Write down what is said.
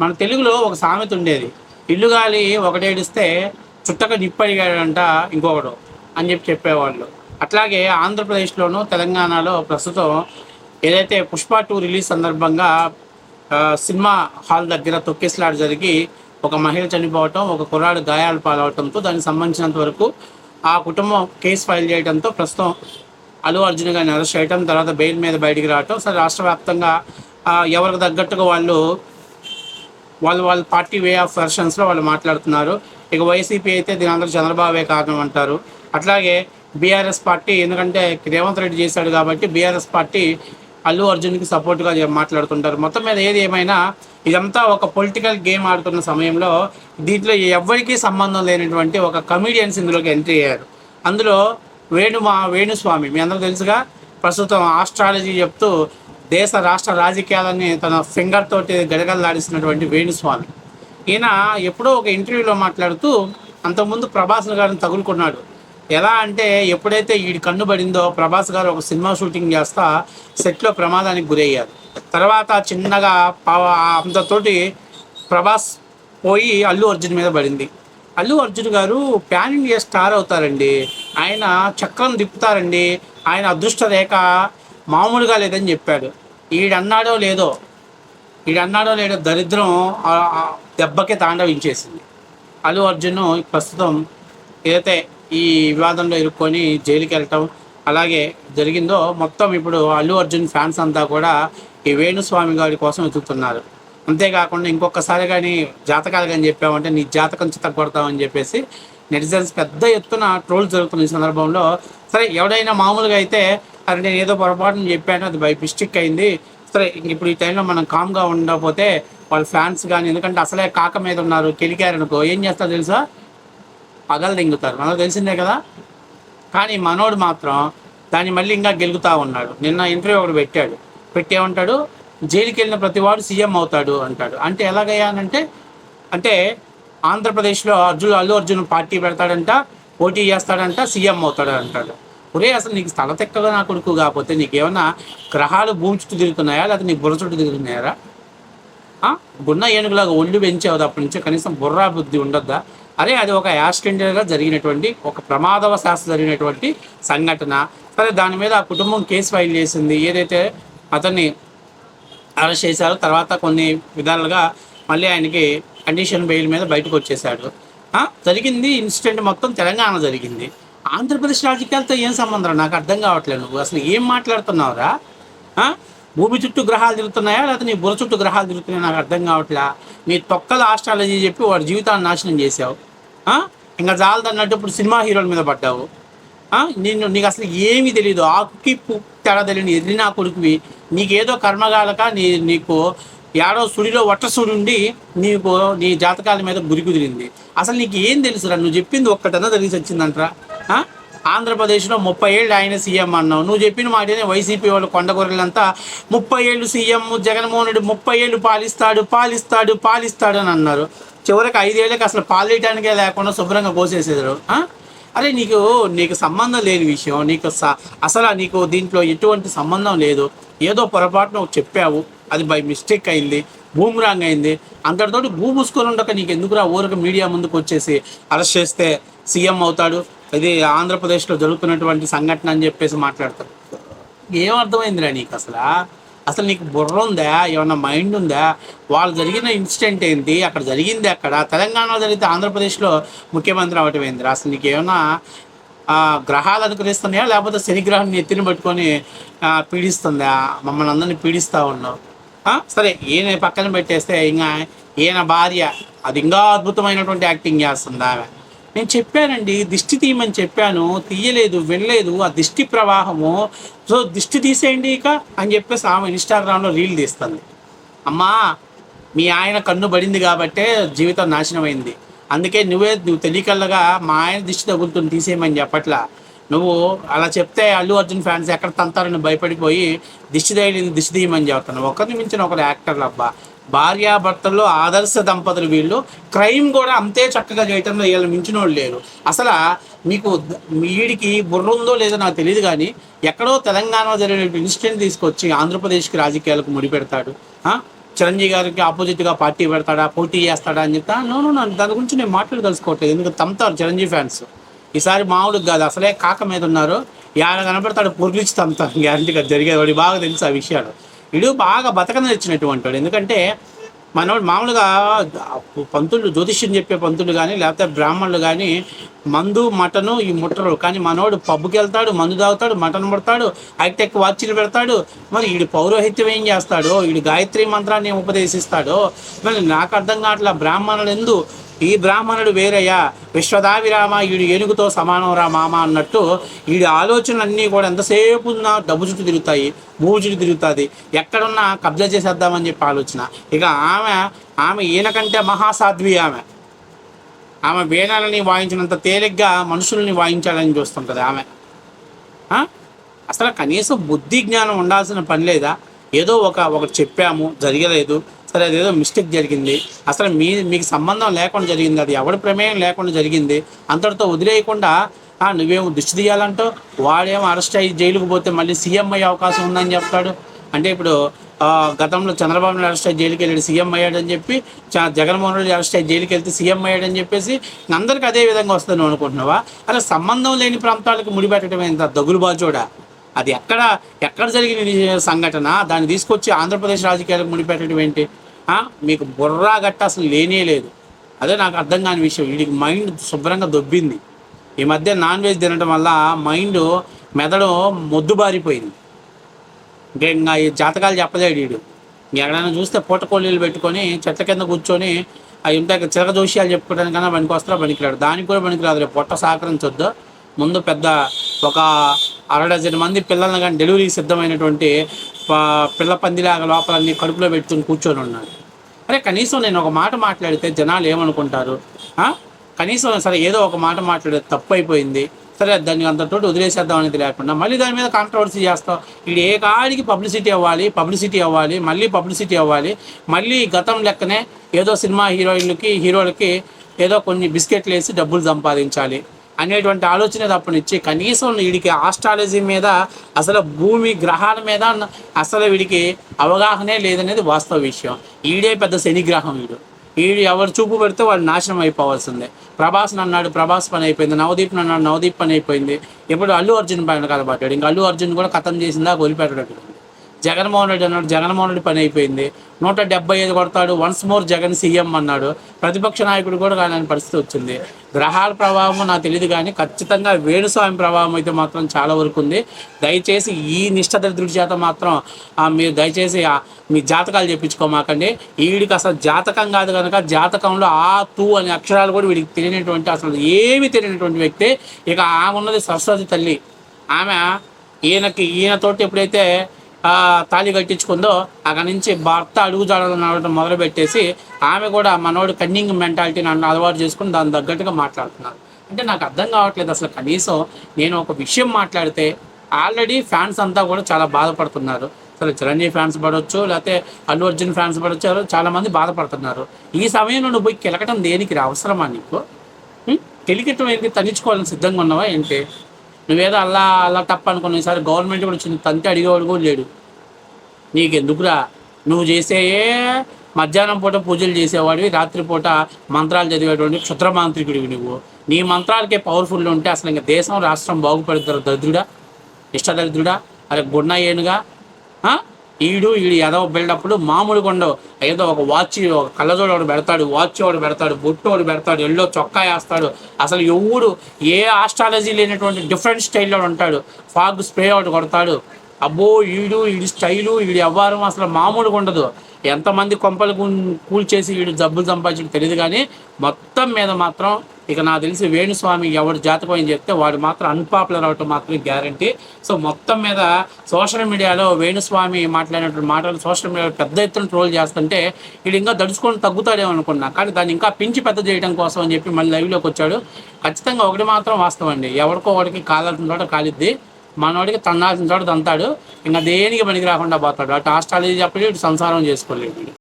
మన తెలుగులో ఒక సామెత ఉండేది ఇల్లు గాలి ఒకటేడిస్తే చుట్టక నిప్పడిగాడంట ఇంకొకడు అని చెప్పి చెప్పేవాళ్ళు. అట్లాగే ఆంధ్రప్రదేశ్లోను తెలంగాణలో ప్రస్తుతం ఏదైతే పుష్ప టూ రిలీజ్ సందర్భంగా సినిమా హాల్ దగ్గర తొక్కేసలాట జరిగి ఒక మహిళ చనిపోవటం ఒక కుర్రాడు గాయాలు పాలవటంతో దానికి సంబంధించినంత వరకు ఆ కుటుంబం కేసు ఫైల్ చేయడంతో ప్రస్తుతం అల్లు అర్జున్ గారిని అరెస్ట్ చేయడం తర్వాత బెయిల్ మీద బయటికి రావటం. సరే రాష్ట్ర వ్యాప్తంగా ఎవరికి తగ్గట్టుగా వాళ్ళు వాళ్ళు వాళ్ళ పార్టీ వే ఆఫ్ వెర్షన్స్లో వాళ్ళు మాట్లాడుతున్నారు. ఇక వైసీపీ అయితే దీని అందరూ చంద్రబాబే కారణం అంటారు. అట్లాగే బీఆర్ఎస్ పార్టీ ఎందుకంటే రేవంత్ రెడ్డి చేశాడు కాబట్టి బీఆర్ఎస్ పార్టీ అల్లు అర్జున్కి సపోర్ట్గా మాట్లాడుతుంటారు. మొత్తం మీద ఏది ఏమైనా ఇదంతా ఒక పొలిటికల్ గేమ్ ఆడుతున్న సమయంలో దీంట్లో ఎవరికీ సంబంధం లేనటువంటి ఒక కమీడియన్స్ ఇందులోకి ఎంట్రీ అయ్యారు. అందులో వేణు మా వేణుస్వామి మీ అందరూ తెలుసుగా ప్రస్తుతం ఆస్ట్రాలజీ చెప్తూ దేశ రాష్ట్ర రాజకీయాలని తన ఫింగర్ తోటి గడగడలాడిస్తున్నటువంటి వేణుస్వామి. ఈయన ఎప్పుడో ఒక ఇంటర్వ్యూలో మాట్లాడుతూ అంతకుముందు ప్రభాస్ గారిని తగులుకున్నాడు. ఎలా అంటే ఎప్పుడైతే వీడి కన్ను పడిందో ప్రభాస్ గారు ఒక సినిమా షూటింగ్ చేస్తా సెట్లో ప్రమాదానికి గురయ్యారు. తర్వాత చిన్నగా పా- అంతతోటి ప్రభాస్ పోయి అల్లు అర్జున్ మీద పడింది. అల్లు అర్జున్ గారు ప్యాన్ ఇండియా స్టార్ అవుతారండి. ఆయన చక్రం తిప్పుతారండి. ఆయన అదృష్ట రేఖ మామూలుగా లేదని చెప్పాడు. ఈడన్నాడో లేదో ఈడన్నాడో లేదో దరిద్రం దెబ్బకి తాండవించేసింది. అల్లు అర్జున్ ప్రస్తుతం ఏదైతే ఈ వివాదంలో ఇరుక్కొని జైలుకి వెళ్ళటం అలాగే జరిగిందో మొత్తం ఇప్పుడు అల్లు అర్జున్ ఫ్యాన్స్ అంతా కూడా ఈ వేణుస్వామి గారి కోసం వెతుకుతున్నారు. అంతేకాకుండా ఇంకొకసారి కానీ జాతకాలు కానీ చెప్పామంటే నీ జాతకం చిత్తగొడతామని చెప్పేసి నెటిజన్స్ పెద్ద ఎత్తున ట్రోల్ జరుగుతున్న ఈ సందర్భంలో సరే ఎవడైనా మామూలుగా అయితే అది నేను ఏదో పొరపాటును చెప్పాను అది బై మిస్టేక్ అయింది. సరే ఇప్పుడు ఈ టైంలో మనం కామ్గా ఉండకపోతే వాళ్ళ ఫ్యాన్స్ కానీ ఎందుకంటే అసలే కాక మీద ఉన్నారు కెలికారనుకో ఏం చేస్తారు తెలుసా? పగలు దింగుతారు. మనకు తెలిసిందే కదా? కానీ మనోడు మాత్రం దాన్ని మళ్ళీ ఇంకా గెలుగుతా ఉన్నాడు. నిన్న ఇంటర్వ్యూ ఒకటి పెట్టాడు. పెట్టేమంటాడు జైలుకి వెళ్ళిన ప్రతివాడు సీఎం అవుతాడు అంటాడు. అంటే ఎలాగయ్యానంటే అంటే ఆంధ్రప్రదేశ్లో అర్జున్ అల్లు అర్జున్ పార్టీ పెడతాడంట పోటీ చేస్తాడంట సీఎం అవుతాడు అంటాడు. ఒరే అసలు నీకు స్థల తెక్కగా నా కొడుకు కాకపోతే నీకేమన్నా గ్రహాలు భూమి చుట్టూ తిరుగుతున్నాయా? లేకపోతే నీ బుర్ర చుట్టూ తిరుగుతున్నాయా గున్న ఏనుగులాగా ఒళ్ళు పెంచావు అప్పటి నుంచి కనీసం బుర్రా బుద్ధి ఉండొద్దా? అరే అది ఒక యాక్సిడెంట్గా జరిగినటువంటి ఒక ప్రమాదవశాస్తు జరిగినటువంటి సంఘటన. సరే దాని మీద ఆ కుటుంబం కేసు ఫైల్ చేసింది. ఏదైతే అతన్ని అరెస్ట్ చేశారో తర్వాత కొన్ని విధాలుగా మళ్ళీ ఆయనకి కండిషన్ బెయిల్ మీద బయటకు వచ్చేసాడు జరిగింది ఇన్సిడెంట్ మొత్తం తెలంగాణ జరిగింది. ఆంధ్రప్రదేశ్ రాజకీయాలతో ఏం సంబంధం నాకు అర్థం కావట్లేదు నువ్వు. అసలు ఏం మాట్లాడుతున్నావురా? భూమి చుట్టూ గ్రహాలు తిరుగుతున్నాయా? లేకపోతే నీ బుర్ర చుట్టూ గ్రహాలు తిరుగుతున్నాయా? నాకు అర్థం కావట్లా. నీ తొక్కల ఆస్ట్రాలజీ చెప్పి వాడి జీవితాన్ని నాశనం చేసావు ఇంకా జాలదన్నట్టు ఇప్పుడు సినిమా హీరోల మీద పడ్డావు. నేను నీకు అసలు ఏమీ తెలియదు ఆకుకి తేడా తెలియని ఎదిరి నా కొడుకువి. నీకేదో కర్మగాలక నీ నీకు ఏడో సుడిలో వట్ట సుడి ఉండి నీకు నీ జాతకాల మీద గురి కుదిరింది. అసలు నీకు ఏం తెలుసురా? నువ్వు చెప్పింది ఒక్కటన్నా తెలిసి వచ్చిందంటరా. ఆంధ్రప్రదేశ్లో ముప్పై ఏళ్ళు ఆయన సీఎం అన్నావు. నువ్వు చెప్పిన మాటనే వైసీపీ వాళ్ళు కొండగొర్రెలంతా ముప్పై ఏళ్ళు సీఎం జగన్మోహన్ రెడ్డి ముప్పై ఏళ్ళు పాలిస్తాడు పాలిస్తాడు పాలిస్తాడు అని అన్నారు. చివరికి ఐదేళ్ళకి అసలు పాలేయటానికే లేకుండా శుభ్రంగా కోసేసేదారు అరే నీకు నీకు సంబంధం లేని విషయం నీకు స- అసలు నీకు దీంట్లో ఎటువంటి సంబంధం లేదు. ఏదో పొరపాటున ఒకటి చెప్పావు. అది బై మిస్టేక్ అయింది భూమిరాంగ్ అయింది. అంతటితోటి భూ ఉండక నీకు ఎందుకురా ఊరికి మీడియా ముందుకు వచ్చేసి అరెస్ట్ చేస్తే సీఎం అవుతాడు? ఇది ఆంధ్రప్రదేశ్లో జరుగుతున్నటువంటి సంఘటన అని చెప్పేసి మాట్లాడతాడు ఏమర్థమైందిరా నీకు అసలు? అసలు నీకు బుర్ర ఉందా? ఏమన్నా మైండ్ ఉందా? వాళ్ళు జరిగిన ఇన్సిడెంట్ ఏంటి? అక్కడ జరిగింది అక్కడ. తెలంగాణలో జరిగితే ఆంధ్రప్రదేశ్లో ముఖ్యమంత్రి అవటం ఏందిరా? అసలు నీకు ఏమన్నా గ్రహాలు అనుకరిస్తున్నాయా లేకపోతే శనిగ్రహం ఎత్తిని పట్టుకొని పీడిస్తుందా? మమ్మల్ని అందరినీ పీడిస్తూ ఉన్నావు. సరే ఈయన పక్కన పెట్టేస్తే ఇంకా ఈయన భార్య అది ఇంకా అద్భుతమైనటువంటి యాక్టింగ్ చేస్తుంది? ఆమె నేను చెప్పానండి దిష్టి తీయమని చెప్పాను తీయలేదు వెళ్ళలేదు ఆ దిష్టి ప్రవాహము సో దిష్టి తీసేయండి ఇక అని చెప్పేసి ఆమె ఇన్స్టాగ్రామ్లో రీల్ తీస్తుంది. అమ్మా మీ ఆయన కన్ను పడింది కాబట్టే జీవితం నాశనమైంది. అందుకే నువ్వే నువ్వు తెలియకల్లగా మా ఆయన దిష్టి తగులుతుంది తీసేయమని చెప్పట్లా. నువ్వు అలా చెప్తే అల్లు అర్జున్ ఫ్యాన్స్ ఎక్కడ తంతారని భయపడిపోయి దిష్టి తగిలింది దిష్టి తీయమని చెప్తాను ఒకరిని మించిన ఒకరు యాక్టర్లు అబ్బా. భార్యాభర్తల్లో ఆదర్శ దంపతులు వీళ్ళు. క్రైమ్ కూడా అంతే చక్కగా చేయటంలో వీళ్ళు మించిన వాళ్ళు లేరు. అసలు మీకు వీడికి బుర్ర ఉందో లేదో నాకు తెలియదు కానీ ఎక్కడో తెలంగాణలో జరిగిన ఇన్సిడెంట్ తీసుకొచ్చి ఆంధ్రప్రదేశ్కి రాజకీయాలకు ముడిపెడతాడు చిరంజీవి గారికి ఆపోజిట్గా పార్టీ పెడతాడా పోటీ చేస్తాడా అని చెప్తా. నో నో దాని గురించి నేను మాటలు తెలుసుకోవట్లేదు ఎందుకంటే తమ్ముతారు చిరంజీవి ఫ్యాన్స్. ఈసారి మామూలుగా కాదు అసలే కాక మీద ఉన్నారు. యాడ కనపడతాడు పొర్లిచ్చి తమ్ముతారు గ్యారంటీగా జరిగేది వాడి బాగా తెలుసు ఆ విషయాలు. వీడు బాగా బతకన తెచ్చినటువంటి వాడు. ఎందుకంటే మనోడు మామూలుగా పంతులు జ్యోతిష్యం చెప్పే పంతులు కానీ లేకపోతే బ్రాహ్మణులు కానీ మందు మటను ఈ ముట్టరు. కానీ మనోడు పబ్బుకి వెళ్తాడు మందు తాగుతాడు మటన్ ముడతాడు హైటెక్ వాచీలు పెడతాడు. మరి వీడు పౌరోహిత్యం ఏం చేస్తాడో వీడు గాయత్రి మంత్రాన్ని ఉపదేశిస్తాడో మరి నాకు అర్థం కావట్లా బ్రాహ్మణులు ఎందు ఈ బ్రాహ్మణుడు వేరయ్యా విశ్వదావిరామ వీడు ఏనుగుతో సమానం రా మామ అన్నట్టు వీడి ఆలోచనలన్నీ కూడా ఎంతసేపు ఉన్నా డబ్బు చుట్టూ తిరుగుతాయి భూమి చుట్టూ తిరుగుతుంది. ఎక్కడున్నా కబ్జా చేసేద్దామని చెప్పి ఆలోచన. ఇక ఆమె ఆమె ఈయనకంటే మహాసాధ్వి ఆమె. ఆమె వేణాలని వాయించినంత తేలిగ్గా మనుషుల్ని వాయించాలని చూస్తుంటుంది ఆమె. అసలు కనీసం బుద్ధి జ్ఞానం ఉండాల్సిన పని లేదా? ఏదో ఒక ఒకటి చెప్పాము జరగలేదు. సరే అదేదో మిస్టేక్ జరిగింది. అసలు మీ మీకు సంబంధం లేకుండా జరిగింది. అది ఎవరి ప్రమేయం లేకుండా జరిగింది. అంతటితో వదిలేయకుండా "ఆ, నువ్వేమో దృష్టి తీయాలంటో వాడేమో అరెస్ట్ అయ్యి జైలుకు పోతే మళ్ళీ సీఎం అయ్యే అవకాశం ఉందని చెప్తాడు. అంటే ఇప్పుడు గతంలో చంద్రబాబు నాయుడు అరెస్ట్ అయ్యి జైలుకి వెళ్ళాడు సీఎం అయ్యాడని చెప్పి జగన్మోహన్ రెడ్డి అరెస్ట్ అయ్యి జైలుకి వెళ్తే సీఎం అయ్యాడని చెప్పేసి అందరికీ అదే విధంగా వస్తుంది నువ్వు అనుకుంటున్నావా? అలా సంబంధం లేని ప్రాంతాలకు ముడిపెట్టడం ఎంత దగులు బాజోడా? అది ఎక్కడ ఎక్కడ జరిగిన సంఘటన? దాన్ని తీసుకొచ్చి ఆంధ్రప్రదేశ్ రాజకీయాలకు ముడిపెట్టడం ఏంటి? మీకు బుర్రా గట్ట అసలు లేనే లేదు. అదే నాకు అర్థం కాని విషయం. వీడికి మైండ్ శుభ్రంగా దొబ్బింది. ఈ మధ్య నాన్ వెజ్ తినడం వల్ల మైండ్ మెదడు మొద్దుబారిపోయింది. ఇంకా ఇంకా ఈ జాతకాలు చెప్పలేడు వీడు. ఎక్కడైనా చూస్తే పూటకోళ్ళీలు పెట్టుకొని చెట్ల కింద కూర్చొని అవి ఉంటాయి చిలక జోషియాలు చెప్పుకోవడానికన్నా పనికి వస్తారా పనికిరాడు. దానికి కూడా పనికిరాదు రేపు పొట్ట సహకరించొద్దు. ముందు పెద్ద ఒక అర డజన్ మంది పిల్లల్ని కానీ డెలివరీ సిద్ధమైనటువంటి పిల్ల పందిలాగా లోపల అన్ని కడుపులో పెట్టుకుని కూర్చొని ఉన్నాడు అరే కనీసం నేను ఒక మాట మాట్లాడితే జనాలు ఏమనుకుంటారు? కనీసం సరే ఏదో ఒక మాట మాట్లాడేది తప్పు అయిపోయింది సరే దాన్ని అంతటోటి వదిలేసేద్దాం అనేది లేకుండా మళ్ళీ దాని మీద కాంట్రవర్సీ చేస్తాం. ఇది ఏ కాడికి పబ్లిసిటీ అవ్వాలి పబ్లిసిటీ అవ్వాలి మళ్ళీ పబ్లిసిటీ అవ్వాలి మళ్ళీ గతం లెక్కనే ఏదో సినిమా హీరోయిన్లకి హీరోలకి ఏదో కొన్ని బిస్కెట్లు వేసి డబ్బులు సంపాదించాలి. అనేటువంటి ఆలోచన తప్పనిచ్చి కనీసం వీడికి ఆస్ట్రాలజీ మీద అసలు భూమి గ్రహాల మీద అసలు వీడికి అవగాహనే లేదనేది వాస్తవ విషయం. ఈడే పెద్ద శనిగ్రహం వీడు. వీడు ఎవరు చూపు పెడితే వాళ్ళు నాశనం అయిపోవాల్సిందే. ప్రభాస్ అన్నాడు ప్రభాస్ పని అయిపోయింది నవదీప్ అన్నాడు నవదీప్ పని అయిపోయింది. ఇప్పుడు అల్లు అర్జున్ పైన కలబట్టాడు ఇంకా అల్లు అర్జున్ కూడా కథం చేసిందా వదిలిపెట్టడం జగన్మోహన్ రెడ్డి అన్నాడు జగన్మోహన్ రెడ్డి పని అయిపోయింది. నూట డెబ్బై ఐదు కొడతాడు వన్స్ మోర్ జగన్ సీఎం అన్నాడు. ప్రతిపక్ష నాయకుడు కూడా కాని పరిస్థితి వచ్చింది. గ్రహాల ప్రభావం నాకు తెలియదు కానీ ఖచ్చితంగా వేణుస్వామి ప్రభావం అయితే మాత్రం చాలా వరకు ఉంది. దయచేసి ఈ నిష్ఠదరిద్రుడి చేత మాత్రం మీరు దయచేసి మీ జాతకాలు చెప్పించుకోమాకండి. వీడికి అసలు జాతకం కాదు కనుక జాతకంలో ఆ తూ అనే అక్షరాలు కూడా వీడికి తెలియనటువంటి అసలు ఏమీ తెలియనటువంటి వ్యక్తి. ఇక ఆమె ఉన్నది సరస్వతి తల్లి. ఆమె ఈయనకి ఈయనతోటి ఎప్పుడైతే తాళి కట్టించుకుందో అక్కడి నుంచి భర్త అడుగుజాడలు నడవడం మొదలుపెట్టేసి ఆమె కూడా మనోడు కన్నింగ్ మెంటాలిటీ నన్ను అలవాటు చేసుకుని దాని తగ్గట్టుగా మాట్లాడుతున్నారు. అంటే నాకు అర్థం కావట్లేదు అసలు కనీసం నేను ఒక విషయం మాట్లాడితే ఆల్రెడీ ఫ్యాన్స్ అంతా కూడా చాలా బాధపడుతున్నారు. సరే చిరంజీవి ఫ్యాన్స్ పడవచ్చు లేకపోతే అల్లు అర్జున్ ఫ్యాన్స్ పడవచ్చు చాలామంది బాధపడుతున్నారు. ఈ సమయంలో నువ్వు పోయి కిలకటం దేనికి రా? అవసరమా నీకు? ఉం? కిలికటం ఏంటి? తగ్గించుకోవాలని సిద్ధంగా ఉన్నావా ఏంటి? నువ్వేదో అలా అలా తప్ప అనుకున్న ఈసారి గవర్నమెంట్ కూడా వచ్చింది. తంతి అడిగేవాడు కూడా లేడు. నీకెందుకురా? నువ్వు చేసేయే మధ్యాహ్నం పూట పూజలు చేసేవాడివి రాత్రిపూట మంత్రాలు చదివేటువంటి క్షుద్రమాంత్రికుడివి నువ్వు. నీ మంత్రాలకే పవర్ఫుల్ ఉంటే అసలు ఇంకా దేశం రాష్ట్రం బాగుపడుతారు దరిద్రుడా ఇష్టదరిద్రుడా అరే గున్న ఏనుగా ఈడు ఈడు ఎదవ బిల్డప్లు మామూలుగా ఉండవు. ఏదో ఒక వాచ్ ఒక కళ్ళజోడు ఒకటి పెడతాడు వాచ్ ఒకటి పెడతాడు బుట్టు ఒకటి పెడతాడు ఎల్లో చొక్కా వేస్తాడు. అసలు ఎవడు ఏ ఆస్ట్రాలజీ లేనటువంటి డిఫరెంట్ స్టైల్లో ఉంటాడు. ఫాగ్ స్ప్రే ఒకటి కొడతాడు. అబ్బో ఈడు ఈడి స్టైలు ఈడు వ్యవహారం అసలు మామూలుగా ఉండదు. ఎంతమంది కొంపలు కూల్- కూల్చేసి వీడు జబ్బులు సంపాదించడం తెలియదు కానీ మొత్తం మీద మాత్రం ఇక నాకు తెలిసి వేణుస్వామి ఎవడు జాతకం అని చెప్తే వాడు మాత్రం అన్పాపులర్ అవటం మాత్రమే గ్యారంటీ సో మొత్తం మీద సోషల్ మీడియాలో వేణుస్వామి మాట్లాడినటువంటి మాటలు సోషల్ మీడియాలో పెద్ద ఎత్తున ట్రోల్ చేస్తుంటే వీడు ఇంకా దడుచుకొని తగ్గుతాడేమో అనుకున్నా. కానీ దాన్ని ఇంకా పించి పెద్ద చేయడం కోసం అని చెప్పి మళ్ళీ లైవ్లోకి వచ్చాడు. ఖచ్చితంగా ఒకటి మాత్రం వాస్తవం అండి. ఎవరికో ఒకటికి కాలాల్సిన చోట కాలిద్ది. మనోడికి తన్నాల్సిన చోట తంతాడు. ఇంకా దేనికి పనికి రాకుండా పోతాడు. అటు ఆస్ట్రాలజీ చెప్పలేడు సంసారం చేసుకోలేదు.